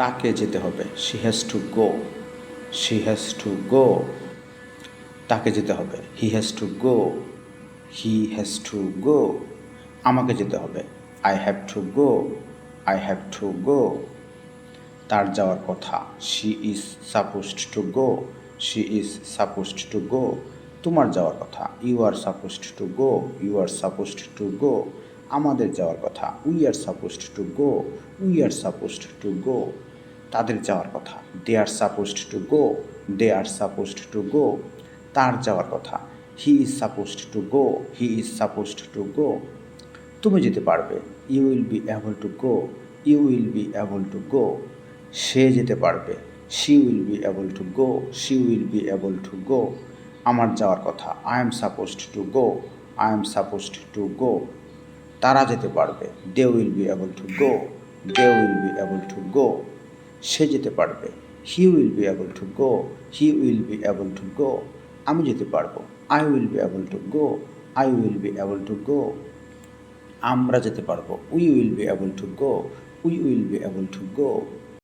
তাকে যেতে হবে she has to go she has to go তাকে যেতে হবে he has to go he has to go আমাকে যেতে হবে I have to go I have to go তার যাওয়ার কথা she is supposed to go she is supposed to go তোমার যাওয়ার কথা you are supposed to go you are supposed to go আমাদের যাওয়ার কথা we are supposed to go we are supposed to go তাদের যাওয়ার কথা। They are supposed to go they are supposed to go তার যাওয়ার কথা। He is supposed to go he is supposed to go তুমি যেতে পারবে you will be able to go you will be able to go সে যেতে পারবে she will be able to go she will be able to go আমার যাওয়ার কথা I am supposed to go I am supposed to go তারা যেতে পারবে they will be able to go they will be able to go সে যেতে পারবে। He will be able to go he will be able to go আমি যেতে পারব। I will be able to go I will be able to go আমরা যেতে পারব। We will be able to go we will be able to go